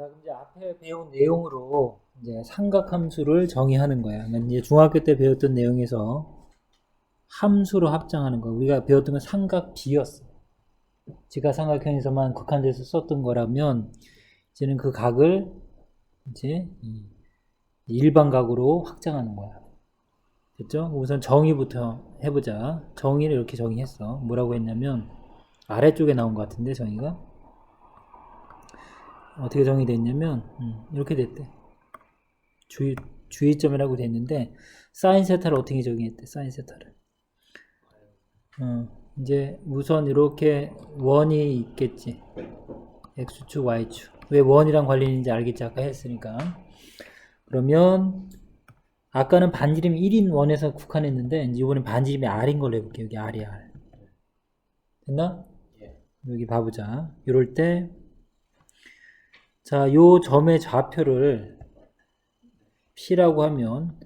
자, 그럼 이제 앞에 배운 내용으로 이제 삼각함수를 정의하는 거야. 그러니까 이제 중학교 때 배웠던 내용에서 함수로 합장하는 거. 우리가 배웠던 건 삼각비였어. 지가삼각형에서만 국한돼서 썼던 거라면 이제는 그 각을 이제 이 일반각으로 확장하는 거야. 됐죠? 우선 정의부터 해보자. 정의를 이렇게 정의했어. 뭐라고 했냐면 아래쪽에 나온 것 같은데 정의가 어떻게 정의됐냐면 음, 이렇게 됐대. 주의, 주의점이라고 됐는데 사인 세타를 어떻게 정의했대? 사인 세타를. 어, 이제 우선 이렇게 원이 있겠지. x축, y축. 왜 원이랑 관련인지 알겠지? 아까 했으니까. 그러면 아까는 반지름이 1인 원에서 국한했는데 이제 이번엔 반지름이 r인 걸로 해볼게요. 여기 r이 r. 됐나? 여기 봐보자. 이럴 때 자, 요 점의 좌표를 P라고 하면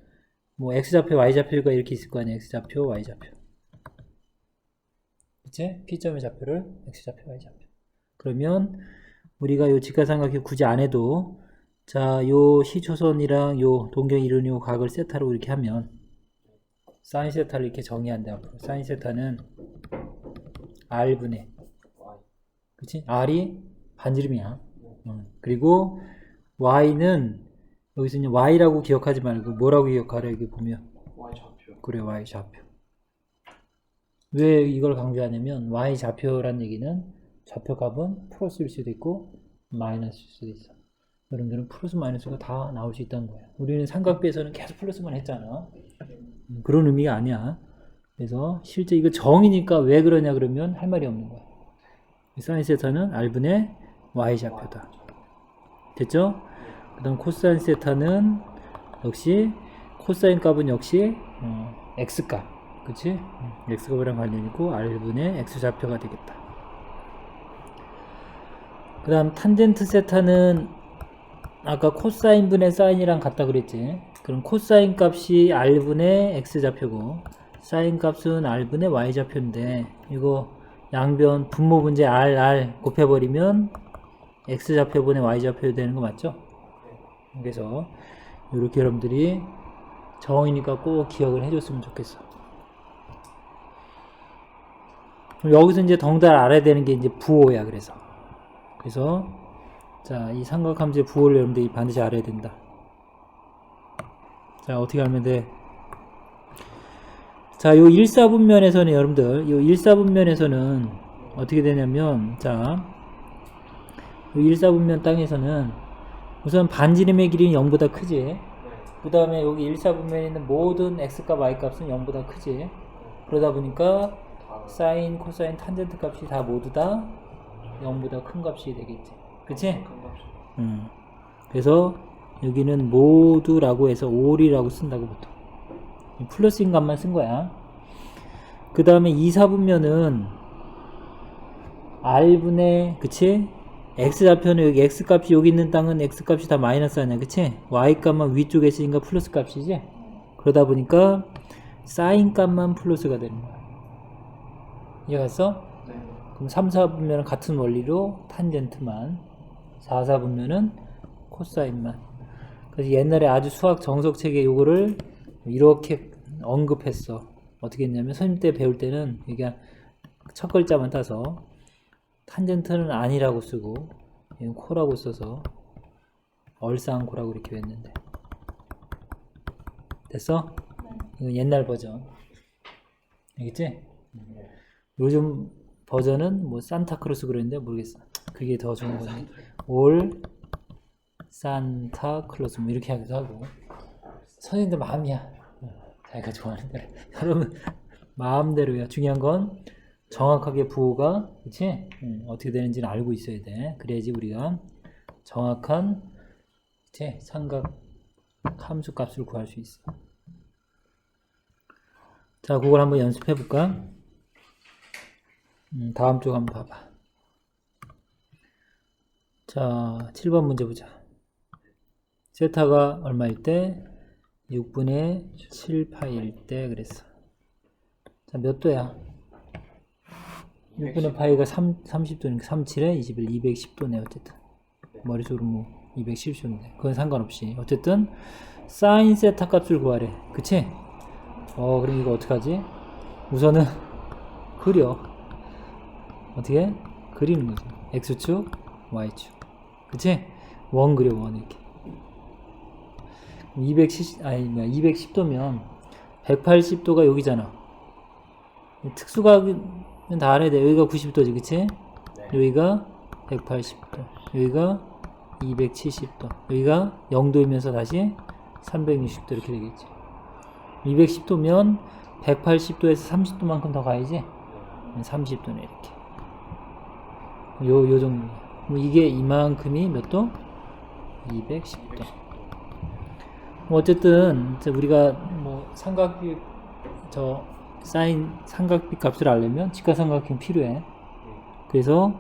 뭐 X좌표, Y좌표가 이렇게 있을 거 아니야. X좌표, Y좌표. 그치? P점의 좌표를 X좌표, Y좌표. 그러면 우리가 요 직가삼각형 굳이 안 해도 자, 요 시초선이랑 요 동경 이루는 요 각을 세타로 이렇게 하면 사인 세타를 이렇게 앞으로. 사인 세타는 R분의 그치? R이 반지름이야. 음, 그리고 y는 여기서 이제 y라고 기억하지 말고 뭐라고 기억하라 여기 보면? Y 좌표. 그래 y 좌표. 왜 이걸 강조하냐면 y 좌표란 얘기는 좌표 값은 플러스일 수도 있고 마이너스일 수도 있어. 여러분들은 플러스 마이너스가 다 나올 수 있다는 거야. 우리는 삼각비에서는 계속 플러스만 했잖아. 음, 그런 의미가 아니야. 그래서 실제 이거 정이니까 왜 그러냐 그러면 할 말이 없는 거야. 세타는 r분의 y 좌표다 됐죠? 그 다음 코사인 세타는 역시 코사인 값은 역시 어, x값 그치? 음, x값이랑 관련 있고 r분의 x좌표가 되겠다 그 다음 탄젠트 세타는 아까 코사인 분의 사인이랑 같다 그랬지 그럼 코사인 값이 r분의 x좌표고 사인 값은 r분의 y좌표인데 이거 양변 분모 분제 r r 곱해버리면 x좌표분의 y좌표 되는 거 맞죠? 그래서 이렇게 여러분들이 정이니까 꼭 기억을 해줬으면 좋겠어. 여기서 이제 덩달 알아야 되는 게 이제 부호야. 그래서 그래서 자 이 삼각함수의 부호를 여러분들이 반드시 알아야 된다. 자 어떻게 알면 돼? 자, 요 1사분면에서는 여러분들, 요 1사분면에서는 어떻게 되냐면, 자, 요 1사분면 땅에서는 우선 반지름의 길이는 0보다 크지. 네. 그 다음에 여기 1사분면에 있는 모든 x값, y값은 0보다 크지. 그러다 보니까 다 사인, 코사인, 탄젠트 값이 다 모두 다 0보다 큰 값이 되겠지. 그치? 음. 그래서 여기는 모두라고 해서 올이라고 쓴다고 보통. 이 플러스인 값만 쓴 거야. 그 다음에 2, 4분면은 R분의, 그치? X좌표는 여기 X값이 여기 있는 땅은 X값이 다 마이너스 아니야. 그치? Y값만 위쪽에 있으니까 플러스 값이지? 그러다 보니까 사인 값만 플러스가 되는 거야. 이해갔어? 네. 그럼 3, 4분면은 같은 원리로 탄젠트만 4, 4분면은 코사인만 그래서 옛날에 아주 수학 정석 책에 요거를 이렇게 언급했어 어떻게 했냐면 선생님 때 배울 때는 이게 첫 글자만 따서 탄젠트는 아니라고 쓰고 이건 코라고 써서 얼쌍코라고 이렇게 했는데 됐어? 이건 옛날 버전 알겠지? 요즘 버전은 뭐 산타크로스 그랬는데 모르겠어. 그게 더 좋은 건데. 올 산타클로스 뭐 이렇게 하기도 하고. 선생님들 마음이야. 어, 자기가 좋아하는 대로. 여러분 마음대로야. 중요한 건 정확하게 부호가 그렇지? 음, 어떻게 되는지는 알고 있어야 돼. 그래야지 우리가 정확한 그치? 삼각 함수 값을 구할 수 있어. 자, 그걸 한번 연습해 볼까? 음, 다음 쪽 한번 봐봐. 자, 7번 문제 보자. 세타가 얼마일 때? 6분의 7파일 때 그랬어. 자, 몇 도야? 6분의 파이가 3, 30도니까 37에 21, 210도네, 어쨌든. 네. 머릿속으로 뭐 210초인데 그건 상관없이 어쨌든 사인 세타 값을 구하래 그치? 어 그럼 이거 어떡하지? 우선은 그려 어떻게? 그리는 거지 x축 y축 그치? 원 그려 원 이렇게 270 아니 뭐야 210도면 180도가 여기잖아 특수각은 다 알아야 돼 여기가 90도지 그치? 여기가 180도 여기가 270도 여기가 0도이면서 다시 360도 이렇게 되겠지. 210도면 180도에서 30도만큼 더 가야지. 30도네 이렇게. 요, 요 정도. 뭐 이게 이만큼이 몇 도? 210도. 뭐 어쨌든 이제 우리가 뭐 삼각비 저 사인 삼각비 값을 알려면 직각삼각형 필요해 그래서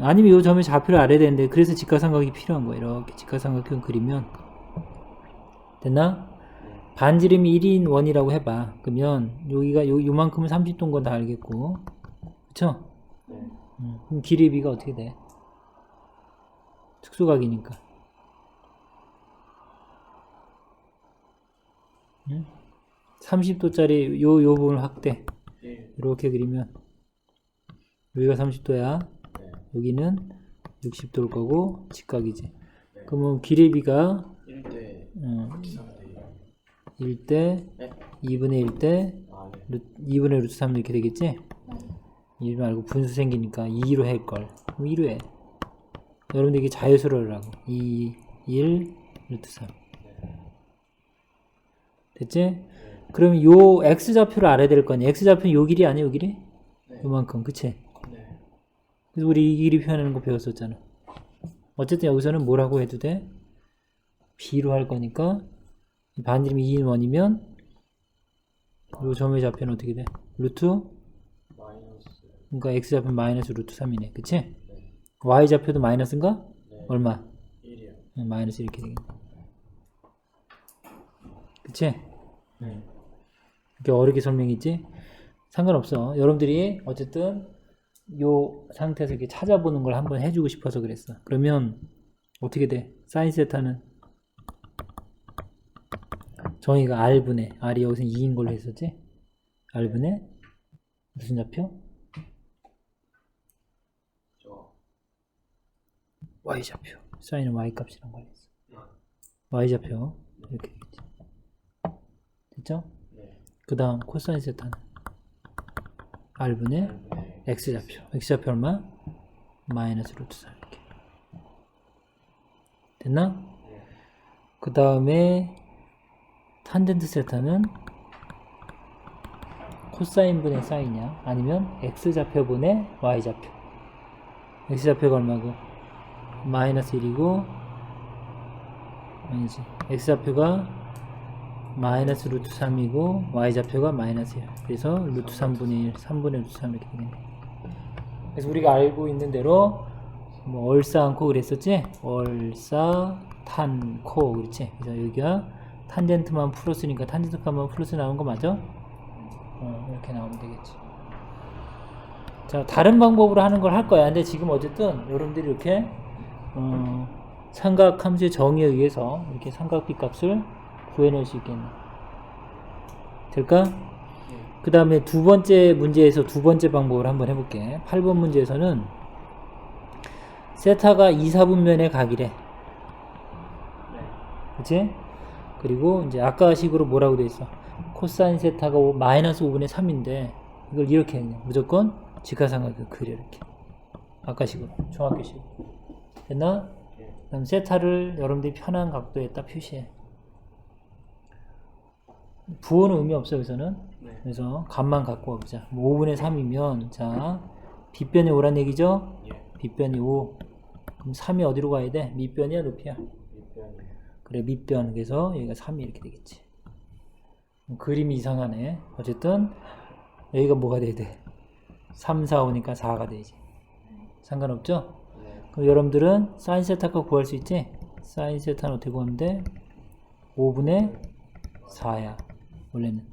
아니면 요 점의 좌표를 알아야 되는데 그래서 직각삼각이 필요한 거예요 이렇게 직각삼각형 그리면 됐나? 반지름이 1인 원이라고 해봐 그러면 여기가 요, 요만큼은 30도인 건 다 알겠고 그쵸? 음, 그럼 길이 비가 어떻게 돼? 특수각이니까 음? 30도짜리 요, 요 부분을 확대. 이렇게 그리면 여기가 30도야. 여기는 60도일 거고 직각이지. 그러면 기레비가 1대 어, 3대 1대 네? 2분의 1대 아, 네. 루, 2분의 루트 3 이렇게 되겠지? 1 말고 분수 생기니까 2로 할걸. 그럼 2로 해. 여러분들 이게 자유수로라고 2, 1, 루트 3 됐지? 그럼 요 x좌표를 알아야 될 거 아니야 x좌표는 요 길이 아니야 요 길이? 네. 요만큼 그치? 네. 그래서 우리 이 길이 표현하는 거 배웠었잖아. 어쨌든 여기서는 뭐라고 해도 돼? b로 할 거니까 이 반지름이 2인 원이면 요 점의 좌표는 어떻게 돼? 루트? 마이너스 그러니까 x 좌표는 마이너스 루트 3이네. 그치? 네. y 좌표도 마이너스인가? 네. 얼마? 1이요. 응, 마이너스 이렇게 되겠네. 그치? 네. 이렇게 어렵게 설명했지? 상관없어. 여러분들이 어쨌든 요 상태에서 이렇게 찾아보는 걸 한번 해주고 싶어서 그랬어. 그러면 어떻게 돼? 사인 세타는 정의가 R분의 R이 여기서 2인 걸로 했었지? R분의 무슨 좌표? 저 Y 좌표. 사인은 Y 걸 했어. Y 좌표 이렇게 되겠지. 됐죠? 네. 그 다음 코사인 세타는 R분의 네. x 좌표. x 좌표 얼마? 마이너스 루트 3 이렇게. 됐나? 네. 그 다음에 탄젠트 세타는 코사인 분의 사인이야. 아니면 x 좌표분의 y 좌표. x 좌표가 얼마고? 마이너스 1이고 아니지. x 좌표가 마이너스 루트 3이고 y 좌표가 마이너스 1. 그래서 루트 3분의 1, 3분의 루트 3 이렇게 되겠네. 그래서 우리가 알고 있는 대로 뭐 얼싸 않고 그랬었지? 얼싸 탄코 그렇지? 그래서 여기가 탄젠트만 풀었으니까 탄젠트 값만 플러스 나온 거 맞아? 어, 이렇게 나오면 되겠지. 자, 다른 방법으로 하는 걸 할 거야. 근데 지금 어쨌든 여러분들이 이렇게 어, 삼각 함수의 정의에 의해서 이렇게 삼각비 값을 구해낼 수 있겠네. 될까? 그 다음에 두 번째 문제에서 두 번째 방법을 한번 해볼게. 8번 문제에서는 세타가 2, 4분면의 각이래. 네. 그치? 그리고 이제 아까 식으로 뭐라고 돼 있어? 코사인 세타가 오- 마이너스 5분의 3인데 이걸 이렇게 했네. 무조건 직화삼각을 그려 이렇게. 아까 식으로. 중학교 식. 됐나? 네. 그다음 세타를 여러분들이 편한 각도에다 표시해. 부호는 의미 없어 여기서는. 네. 그래서 값만 갖고 와보자. 5분의 3이면 자 빗변이 5란 얘기죠? 예. 빗변이 5. 그럼 3이 어디로 가야 돼? 밑변이야 높이야? 밑변이 그래 밑변 그래서 여기가 3이 이렇게 되겠지. 그림이 이상하네. 어쨌든 여기가 뭐가 돼야 돼? 3, 4 오니까 4가 되지. 상관없죠? 네. 그럼 여러분들은 사인 세타값 구할 수 있지? 사인 세타는 어떻게 구하면 돼? 5분의 4야. 원래는.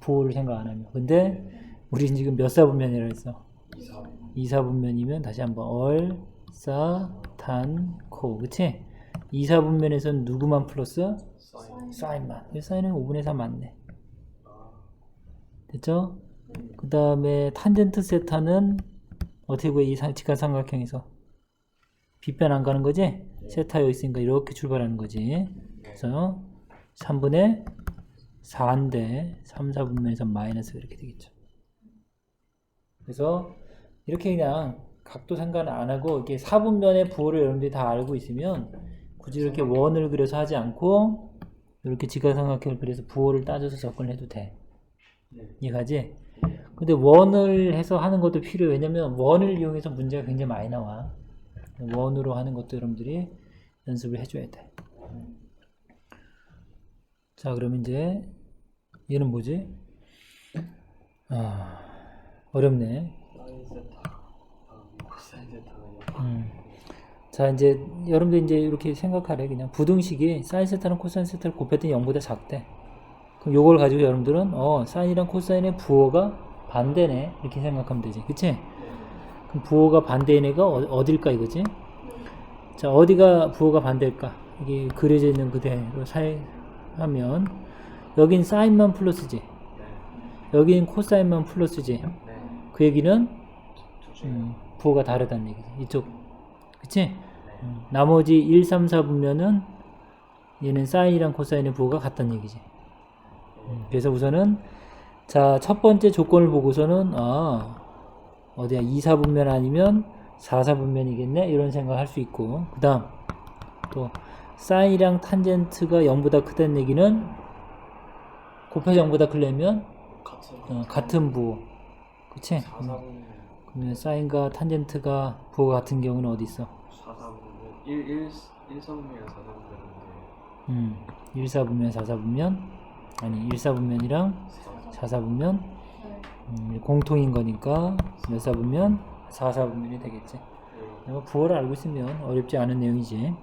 부호를 생각 안 하면. 근데 우리는 지금 몇 사분면이라 했어? 2, 4 2사분면이면 다시 한번 얼, 사, 탄, 코. 그치? 2, 4분면에서는 누구만 플러스? 사인. 사인만. 이 사인은 5분의 3 맞네. 아, 됐죠? 그 다음에 탄젠트 세타는 어떻게 구해? 이 상- 직각삼각형에서. 빗변 안 가는 거지? 세타 여기 있으니까 이렇게 출발하는 거지. 그래서 3분의 4인데 3, 4분면에서 마이너스 이렇게 되겠죠. 그래서 이렇게 그냥 각도 상관 안 하고 이렇게 4분면의 부호를 여러분들이 다 알고 있으면 굳이 이렇게 원을 그려서 하지 않고 이렇게 직각삼각형을 그려서 부호를 따져서 접근을 해도 돼. 네. 이해가지? 근데 원을 해서 하는 것도 필요해. 왜냐면 원을 이용해서 문제가 굉장히 많이 나와. 원으로 하는 것도 여러분들이 연습을 해줘야 돼. 자, 그럼 이제 얘는 뭐지? 아, 어렵네. 사인 사인 음. 자, 이제 여러분들 이제 이렇게 생각하래. 그냥 부등식이 사인 세타랑 코사인 세타를 곱했더니 0보다 작대. 그럼 요걸 가지고 여러분들은 어, 사인이랑 코사인의 부호가 반대네. 이렇게 생각하면 되지. 그치? 그럼 부호가 반대인 애가 어, 어딜까 이거지? 자, 어디가 부호가 반대일까? 이게 그려져 있는 그대로 사용 하면 여긴 사인만 플러스지. 네. 여긴 코사인만 플러스지. 네. 그 얘기는. 음, 부호가 다르다는 얘기지. 이쪽. 그치? 음, 나머지 1, 3, 4 보면은 얘는 사인이랑 코사인의 부호가 같다는 얘기지. 음, 그래서 우선은 자, 첫 번째 조건을 보고서는 아, 어디야? 2, 4분면 아니면 4, 4분면이겠네? 이런 생각을 할수 있고. 그 다음 또 사인이랑 탄젠트가 0보다 크다는 얘기는 곱해서 0보다 크려면 같은 어, 같은 부호. 그치? 음, 그러면 사인과 탄젠트가 부호가 같은 경우는 어디 있어? 사사분면 1 1 1 사분면 사사분면인데 음, 1, 4분면, 4, 4분면 아니 1, 4분면이랑 4, 4분면 음, 공통인 거니까 몇 4분면? 4, 4분면이 되겠지. 네. 부호를 알고 있으면 어렵지 않은 내용이지.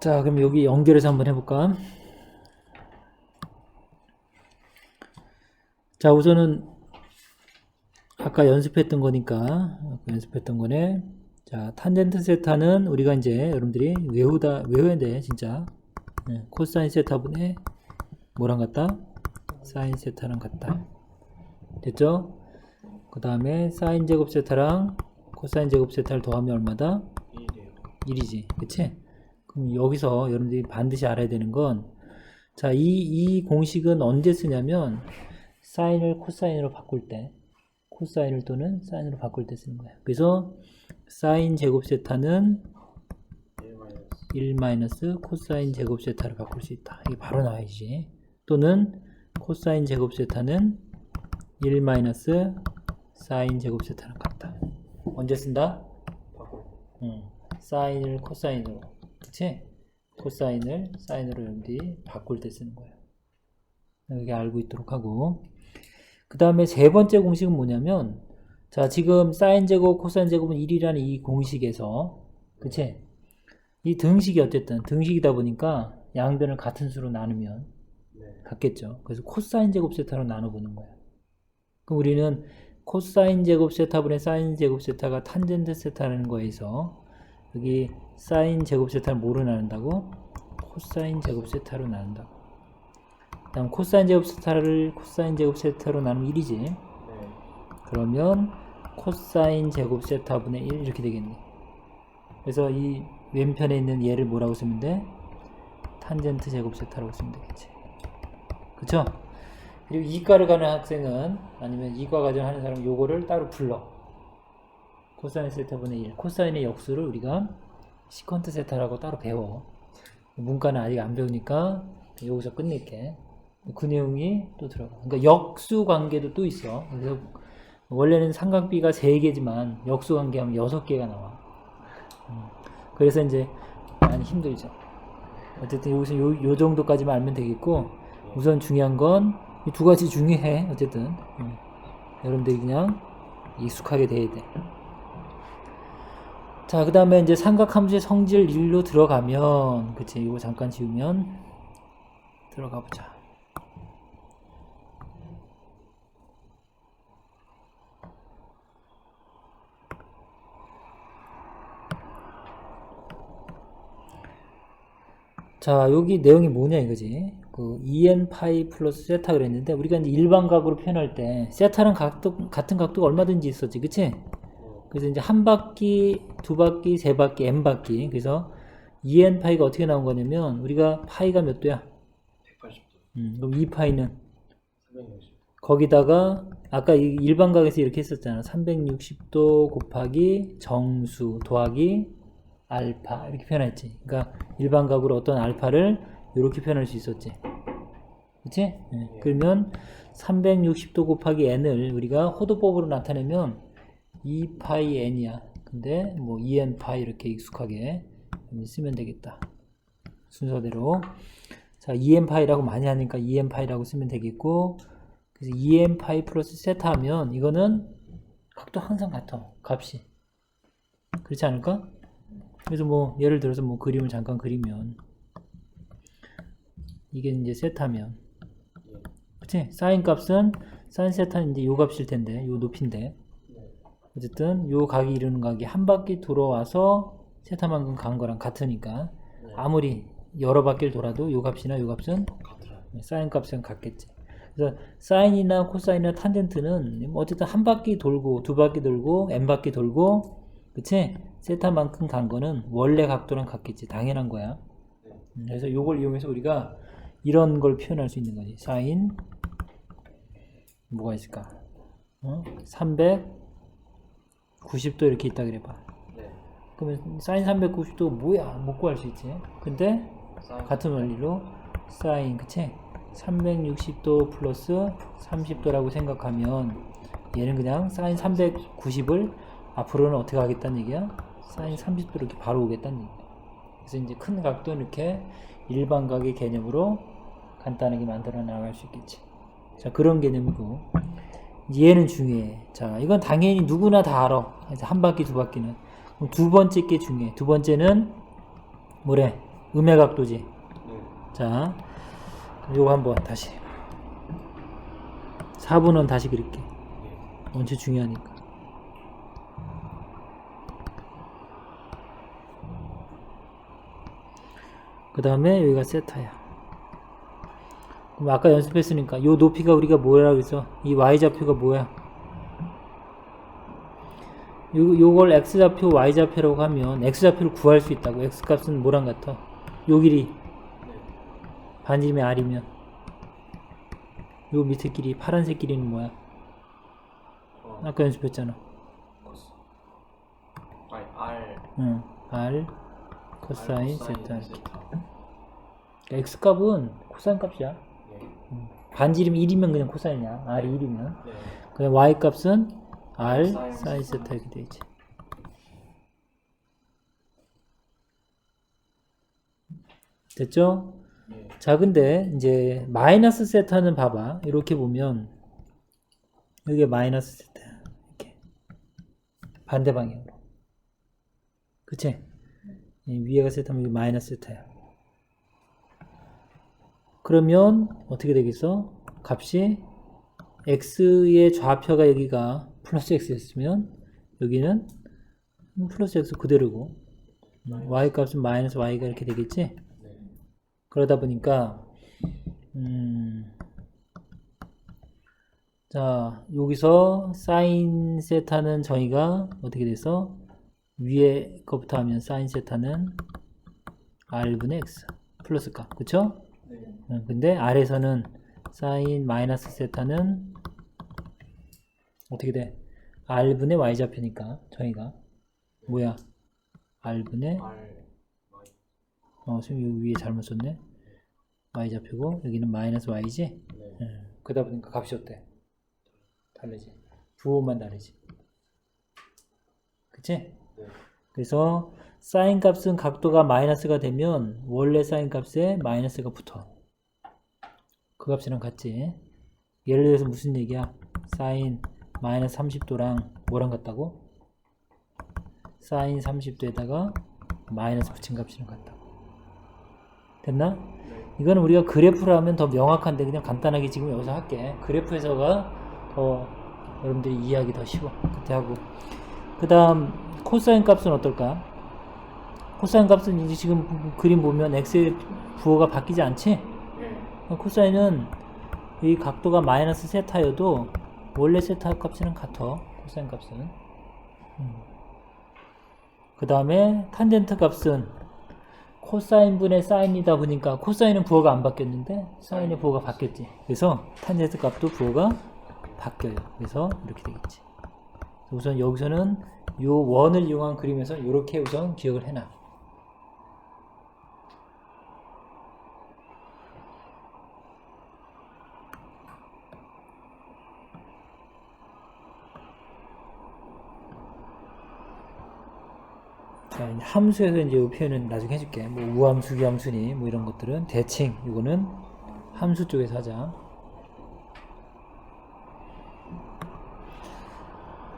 자, 그럼 여기 연결해서 한번 해볼까? 자, 우선은 아까 연습했던 거니까 연습했던 거네. 자, 탄젠트 세타는 우리가 이제 여러분들이 외우다 외워야 돼, 진짜. 네, 코사인 세타분의 뭐랑 같다? 사인 세타랑 같다. 됐죠? 그 다음에 사인 제곱 세타랑 코사인 제곱 세타를 더하면 얼마다? 1이에요. 1이지. 그치? 그럼 여기서 여러분들이 반드시 알아야 되는 건, 자, 이, 이 공식은 언제 쓰냐면, 사인을 코사인으로 바꿀 때, 코사인을 또는 사인으로 바꿀 때 쓰는 거야. 그래서, 사인 제곱 세타는 1 마이너스 1 마이너스 코사인 제곱 세타를 바꿀 수 있다. 이게 바로 나와야지. 또는, 코사인 제곱 세타는 1 마이너스 사인 제곱 세타랑 같다. 언제 쓴다? 바꿀 응. 사인을 코사인으로 그치? 코사인을 사인으로 여러분들이 바꿀 때 쓰는 거예요 여기 알고 있도록 하고 그 다음에 세 번째 공식은 뭐냐면 자 지금 사인 제곱 코사인 제곱은 1이라는 이 공식에서 그치? 이 등식이 어쨌든 등식이다 보니까 양변을 같은 수로 나누면 네. 같겠죠 그래서 코사인 제곱 세타로 나눠보는 거예요 그럼 우리는 코사인 제곱 세타분의 사인 제곱 세타가 탄젠트 세타라는 거에서 여기 사인 제곱 세타를 뭐로 나눈다고? 코사인 제곱 세타로 나눈다고. 다음 코사인 제곱 세타를 코사인 제곱 세타로 나누면 1이지. 네. 그러면 코사인 제곱 세타분의 1 이렇게 되겠네. 그래서 이 왼편에 있는 얘를 뭐라고 쓰면 돼? 탄젠트 제곱 세타라고 쓰면 되겠지. 그쵸? 그리고 이과를 가는 학생은 아니면 이과 과정 하는 사람은 요거를 따로 불러. 코사인 세타분의 1. 코사인의 역수를 우리가 시컨트 세타라고 따로 배워. 문과는 아직 안 배우니까 여기서 끝낼게. 그 내용이 또 들어가. 그러니까 역수 관계도 또 있어. 그래서 원래는 삼각비가 3개지만 역수 관계하면 6개가 나와. 음, 그래서 이제 많이 힘들죠. 어쨌든 여기서 요, 요 정도까지만 알면 되겠고, 우선 중요한 건 이 두 가지 중요해. 어쨌든. 음, 여러분들이 그냥 익숙하게 돼야 돼. 자, 그 다음에 이제 삼각함수의 성질 1로 들어가면, 그치, 이거 잠깐 지우면, 들어가 보자. 자, 여기 내용이 뭐냐 이거지. 그 en 파이 플러스 세타 그랬는데 우리가 이제 일반각으로 표현할 때 세타랑 각도, 같은 각도가 얼마든지 있었지, 그치? 그래서 이제 한 바퀴, 두 바퀴, 세 바퀴, n 바퀴. 그래서 en 파이가 어떻게 나온 거냐면 우리가 파이가 몇 도야? 180도 음, 그럼 2 파이는 360 거기다가 아까 이 일반 각에서 이렇게 했었잖아. 360도 곱하기 정수 더하기 알파 이렇게 표현했지. 그러니까 일반 각으로 어떤 알파를 이렇게 표현할 수 있었지. 그치? 예. 그러면 360도 곱하기 n을 우리가 호도법으로 나타내면 2파이 n이야. 근데 뭐 2n 파이 이렇게 익숙하게 쓰면 되겠다. 순서대로. 자, 2n 파이라고 많이 하니까 2n 파이라고 쓰면 되겠고 그래서 2n 파이 플러스 세타 하면 이거는 각도 항상 같아. 값이. 그렇지 않을까? 그래서 뭐 예를 들어서 뭐 그림을 잠깐 그리면 이게 이제 세타면 예. 그치? 사인 값은 사인 세타는 이제 요 값일 텐데 요 높이인데 네. 어쨌든 요 각이 이루는 각이 한 바퀴 돌아와서 세타만큼 간 거랑 같으니까 네. 아무리 여러 바퀴를 돌아도 요 값이나 요 값은 같아요 사인 값은 같겠지. 그래서 사인이나 코사인이나 탄젠트는 뭐 어쨌든 한 바퀴 돌고 두 바퀴 돌고 n 바퀴 돌고 그치? 세타만큼 간 거는 원래 각도랑 같겠지. 당연한 거야. 음, 그래서 요걸 이용해서 우리가 이런 걸 표현할 수 있는 거지. 사인 뭐가 있을까? 어? 390도 이렇게 있다 그래 봐. 네 그러면 사인 390도 뭐야? 못 구할 수 있지. 근데 사인 같은 원리로 사인 그치? 360도 플러스 30도라고 생각하면 얘는 그냥 사인 390을 앞으로는 어떻게 하겠다는 얘기야? 사인 30도 이렇게 바로 오겠다는 얘기야. 그래서 이제 큰 각도는 이렇게 일반각의 개념으로 간단하게 만들어 나갈 수 있겠지. 자, 그런 개념이고. 얘는 중요해. 자, 이건 당연히 누구나 다 알아. 한 바퀴, 두 바퀴는. 두 번째 게 중요해. 두 번째는 뭐래? 음의 각도지. 네 자, 요거 한번 다시. 4분은 다시 그릴게. 네. 원체 중요하니까. 그 다음에 여기가 세타야. 그럼 아까 연습했으니까 요 높이가 우리가 뭐라 그랬어? 이 y좌표가 뭐야? 요, 요걸 x좌표, y좌표라고 하면 x좌표를 구할 수 있다고. x값은 뭐랑 같아? 요 길이 네. 반지름이 r이면 요 밑에 길이 파란색 길이는 뭐야? 어, 아까 연습했잖아. 아니 R 응, r 코사인 세타 이렇게. 세타 그러니까 x 값은 코사인 값이야. 네. 반지름 1이면 그냥 코사인이야. r이 1이면. 네. 그냥 y 값은 r 사인 세타. 이렇게 되지. 됐죠? 네. 자, 근데 이제 마이너스 세타는 봐봐. 이렇게 보면 여기 마이너스 세타 이렇게 반대 방향으로. 그치? 이 위에가 세타면 여기 마이너스 세타야. 그러면 어떻게 되겠어? 값이 x의 좌표가 여기가 플러스 x였으면 여기는 플러스 x 그대로고 음, y 값은 마이너스 y가 이렇게 되겠지? 네. 그러다 보니까 음, 자 여기서 사인 세타는 저희가 어떻게 돼서 위에 거부터 하면 사인 세타는 r분의 x 플러스 값 그쵸? 네. 음, 근데 아래서는 사인 마이너스 세타는 어떻게 돼? r분의 y좌표니까 저희가 뭐야? r분의 어, 지금 여기 위에 잘못 썼네. y좌표고 여기는 마이너스 y지. 네. 음, 그러다 보니까 값이 어때? 다르지. 부호만 다르지. 그치? 네. 그래서 사인 값은 각도가 마이너스가 되면 원래 사인 값에 마이너스가 붙어. 그 값이랑 같지. 예를 들어서 무슨 얘기야? 사인 마이너스 30도랑 뭐랑 같다고? 사인 30도에다가 마이너스 붙인 값이랑 같다고. 됐나? 네. 이거는 우리가 그래프로 하면 더 명확한데 그냥 간단하게 지금 여기서 할게. 그래프에서가 더 여러분들이 이해하기 더 쉬워. 그때 하고. 그 다음 코사인 값은 어떨까? 코사인 값은 이제 지금 부- 그림 보면 x의 부호가 바뀌지 않지? 코사인은 이 각도가 마이너스 세타여도 원래 세타 값이랑 같아. 코사인 값은. 그 다음에 탄젠트 값은 코사인 분의 사인이다 보니까 코사인은 부호가 안 바뀌었는데 사인의 부호가 바뀌었지. 그래서 탄젠트 값도 부호가 바뀌어요. 그래서 이렇게 되겠지. 우선 여기서는 요 원을 이용한 그림에서 이렇게 우선 기억을 해놔. 자, 함수에서 이제 이 표현은 나중에 해줄게. 뭐 우함수, 기함수니 뭐 이런 것들은 대칭. 이거는 함수 쪽에서 하자.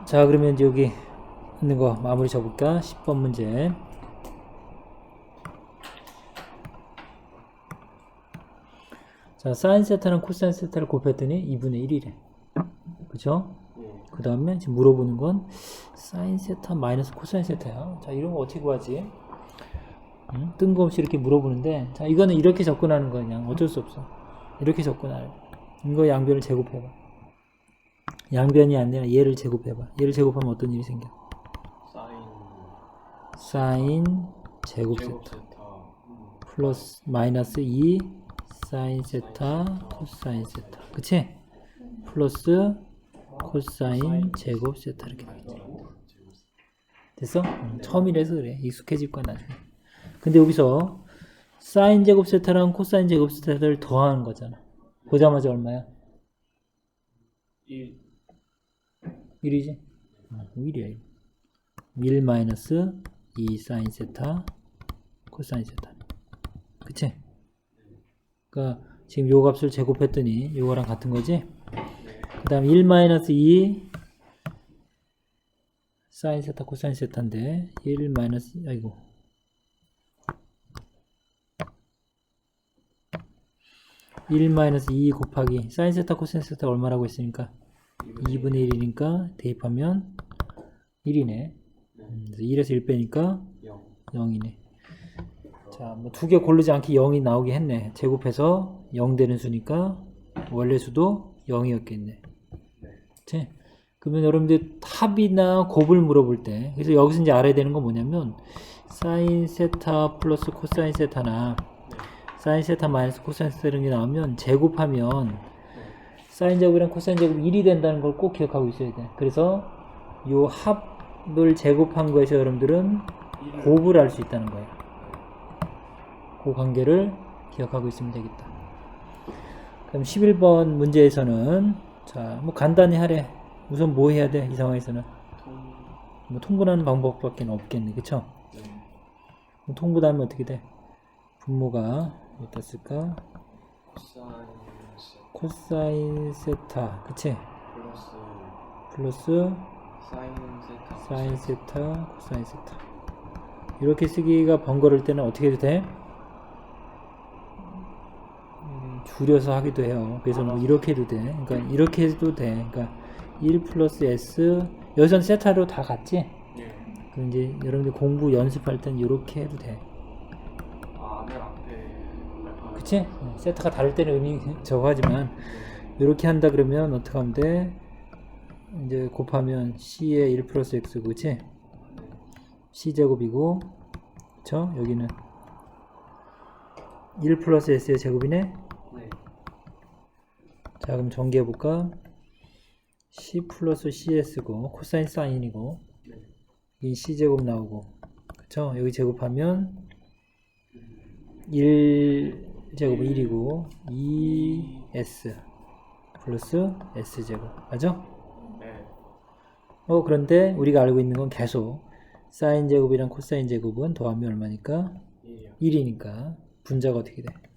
자, 그러면 이제 여기 있는 거 마무리 쳐볼까? 10번 문제. 자, 사인 세타는 코사인 세타를 곱했더니 2분의 1이래. 그죠? 예. 그 다음에 지금 물어보는 건 사인 세타 마이너스 코사인 세타야. 자, 이런 거 어떻게 구하지? 응? 뜬금없이 이렇게 물어보는데, 자, 이거는 이렇게 접근하는 거야. 그냥 어쩔 수 없어. 이렇게 접근할. 이거 양변을 제곱해봐. 양변이 아니라 얘를 제곱해봐. 얘를 제곱하면 어떤 일이 생겨? 사인 사인 제곱 제곱 세타. 플러스 마이너스 2 사인 세타 코사인 세타. 그치? 플러스 코사인 제곱 세타 이렇게 되겠지. 됐어? 응, 처음이라서 그래. 익숙해질 거야 나중에. 근데 여기서 사인 제곱 세타랑 코사인 제곱 세타를 더하는 거잖아. 보자마자 얼마야? 1 1이지? 어, 1이야 1. 1 마이너스 2 사인 세타 코사인 세타. 그치? 그니까 지금 요 값을 제곱했더니 요거랑 같은 거지? 그 다음 1 마이너스 2 사인 세타 코사인 세타인데 1 마이너스 아이고. 1 마이너스 2 곱하기 사인 세타 코사인 세타 얼마라고 했으니까 2분의 1이니까 대입하면 1이네. 음, 1에서 1 빼니까 0 0이네. 자, 뭐 두 개 고르지 않게 0이 나오게 했네. 제곱해서 0 되는 수니까 원래 수도 0이었겠네 그치? 그러면 여러분들 합이나 곱을 물어볼 때 그래서 여기서 이제 알아야 되는 건 뭐냐면 사인 세타 플러스 코사인 세타나 사인 세타 마이너스 코사인 세타 이런 게 나오면 제곱하면 사인 제곱이랑 코사인 제곱이 1이 된다는 걸 꼭 기억하고 있어야 돼. 그래서 요 합을 제곱한 거에서 여러분들은 곱을 알 수 있다는 거예요 그 관계를 기억하고 있으면 되겠다. 그럼 11번 문제에서는 자, 뭐 간단히 하래. 우선 뭐 해야 돼? 이 상황에서는 통뭐 통분하는 방법밖에 없겠네. 그쵸? 네. 뭐 통분하면 어떻게 돼? 분모가 어디다 쓸까? 코사인 세타. 그치? 플러스 플러스 사인 세타 사인 세타, 코사인 세타. 이렇게 쓰기가 번거로울 때는 어떻게 해도 돼? 음, 줄여서 하기도 해요. 그래서 뭐 이렇게 해도 돼. 그러니까 이렇게 해도 돼. 그러니까 1 플러스 s 여기선 세타로 다 같지? 예. 그럼 이제 여러분들 공부 연습할 땐 이렇게 해도 돼. 아 앞에 알파 그치? 어, 세타가 다를 때는 의미 저거 하지만 이렇게 한다 그러면 어떻게 하면 돼? 이제 곱하면 c의 1 플러스 x 그치? c 제곱이고 그쵸? 여기는 1 플러스 s의 제곱이네? 네. 자 그럼 전개해 볼까? c 플러스 cs고 코사인 사인이고 네. 이 c 제곱 나오고 그쵸? 여기 제곱하면 1 제곱 1이고 2s 플러스 s 제곱 맞아? 네. 어 그런데 우리가 알고 있는 건 계속 사인 제곱이랑 코사인 제곱은 더하면 얼마니까? 1이요 1이니까 분자가 어떻게 돼?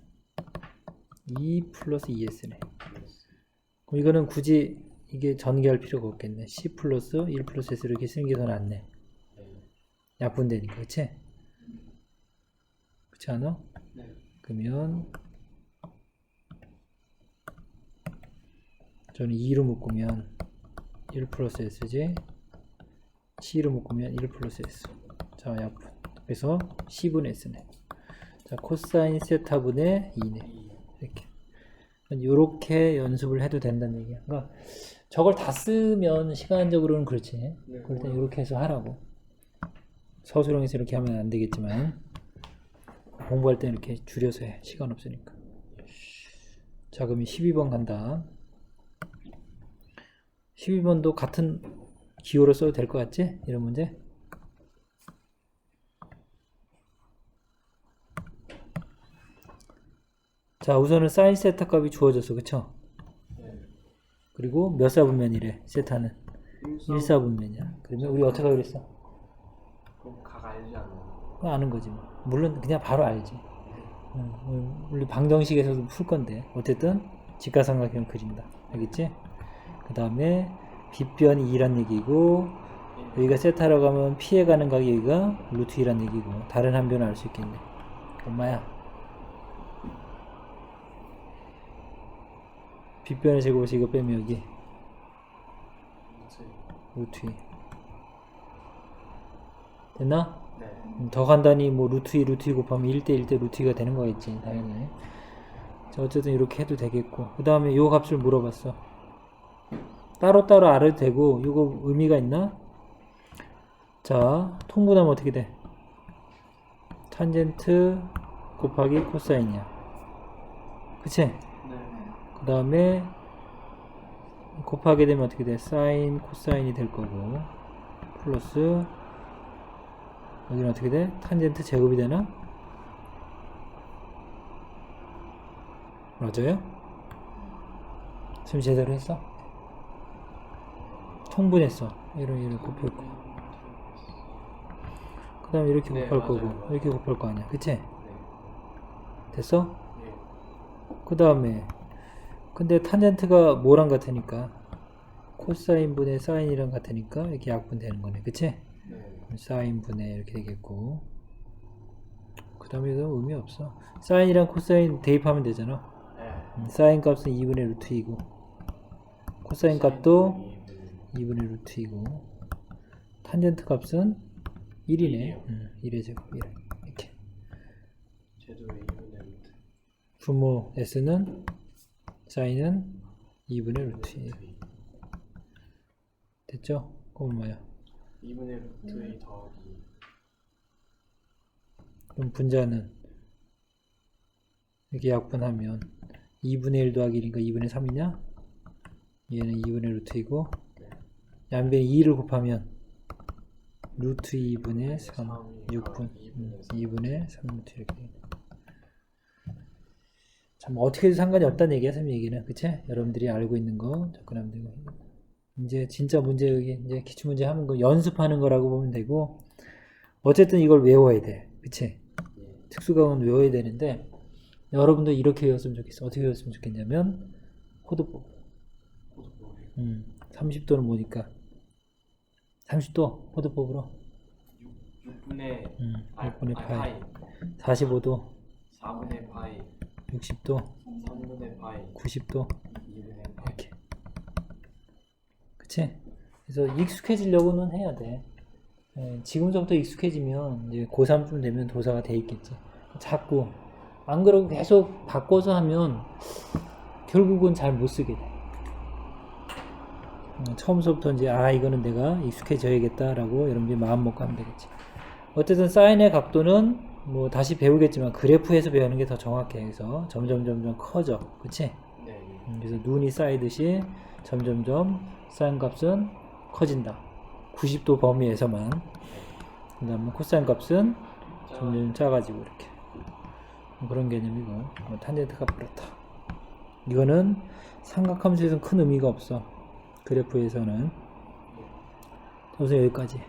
2 플러스 2s네 그럼 이거는 굳이 이게 전개할 필요가 없겠네 c 플러스 1 플러스 s 이렇게 쓰는 게 더 낫네 네. 약분되니까 그치? 그렇지 않아? 네. 그러면 저는 2로 묶으면 1 플러스 s지 c로 묶으면 1 플러스 s 자 약분 그래서 c분의 s네 자 코사인 세타분의 2네 이렇게 이렇게 연습을 해도 된다는 얘기야. 그러니까 저걸 다 쓰면 시간적으로는 그렇지. 네. 그럴 땐 이렇게 해서 하라고. 서술형에서 이렇게 하면 안 되겠지만 공부할 때 이렇게 줄여서 해. 시간 없으니까. 자 그럼 12번 간다. 12번도 같은 기호로 써도 될 것 같지? 이런 문제 자 우선은 사인 세타 값이 주어졌어 그쵸? 네. 그리고 몇 사분면이래 세타는 1사 1사분면이야 그러면 우리 어떻게 했어? 그럼 각 알지? 그거 아는 거지 뭐. 물론 그냥 바로 알지. 응, 응, 우리 방정식에서도 풀 건데 어쨌든 직가삼각형 그린다. 알겠지? 그 다음에 빗변이 2란 얘기고 여기가 세타라고 하면 피해가는 각이 여기가 루트 2란 얘기고 다른 한 변을 알 수 있겠네. 엄마야. 빗변의 제곱에서 이거 빼면 여기 루트 루트 2. 됐나? 네. 음, 더 간단히 뭐 루트 2 루트 2 곱하면 1대 1대 루트 2가 되는 거겠지 당연히 자 어쨌든 이렇게 해도 되겠고 그 다음에 요 값을 물어봤어 따로따로 알아도 되고 이거 의미가 있나? 자 통분하면 어떻게 돼? 탄젠트 곱하기 코사인이야 그치? 네. 그 다음에 곱하게 되면 어떻게 돼? 사인, 코사인이 될 거고 플러스 여기는 어떻게 돼? 탄젠트 제곱이 되나? 맞아요? 지금 제대로 했어? 통분했어 이런 이런 곱할 거. 그 다음에 이렇게 네, 곱할 맞아요, 거고. 이렇게 곱할 거 아니야 그치? 네. 됐어? 네. 그 다음에 근데 탄젠트가 뭐랑 같으니까? 코사인 분의 사인이랑 같으니까 이렇게 약분 되는 거네. 그치? 네. 사인 분의 이렇게 되겠고. 그 다음에 도 의미 없어. 사인이랑 코사인 대입하면 되잖아. 네. 음, 사인 값은 2분의 루트 2고. 코사인 값도 2분의 루트 2고. 탄젠트 값은 1이네. 일이에요. 음, 1의 제곱 1 이렇게. 제도 2분의 루트. 분모 s는 사인은 2분의 루트 1 됐죠? 그건 뭐야? 2분의 루트 2 더하기 그럼 분자는 이렇게 약분하면 2분의 1 더하기 1이니까 2분의 3이냐? 얘는 2분의 루트 2고 양변에 2를 곱하면 루트 2분의 3 6분 음, 2분의 3 루트 이렇게 참 어떻게 해도 상관이 없다는 얘기야 선생님 얘기는 그치? 여러분들이 알고 있는 거 접근하면 되고 이제 진짜 문제 여기 이제 기출 문제 하는 거 연습하는 거라고 보면 되고 어쨌든 이걸 외워야 돼 그치? 예. 특수강은 외워야 되는데 여러분도 이렇게 외웠으면 좋겠어. 어떻게 외웠으면 좋겠냐면. 호두법 음, 30도는 뭐니까 30도 호두법으로 6 분의 음, 아, 6분의 아, 파이 파이 45도 4분의 파이 60도? 3분의 파이 90도? 2분의 파이. 이렇게 그치? 그래서 익숙해지려고는 해야 돼. 예, 지금서부터 익숙해지면 이제 고3쯤 되면 도사가 돼 있겠지. 자꾸 안 그러고 계속 바꿔서 하면 결국은 잘 못 쓰게 돼. 음, 처음서부터 이제 아 이거는 내가 익숙해져야겠다라고 여러분들이 마음 먹고 하면 되겠지. 어쨌든 사인의 각도는 뭐 다시 배우겠지만 그래프에서 배우는 게 더 정확해 그래서 점점 점점 커져 그치? 네. 음, 그래서 눈이 쌓이듯이 점점점 사인 값은 커진다. 90도 범위에서만. 그 다음에 코사인 값은 점점 작아지고 이렇게. 뭐 그런 개념이고. 뭐 탄젠트가 그렇다. 이거는 삼각함수에서는 큰 의미가 없어. 그래프에서는. 우선 여기까지.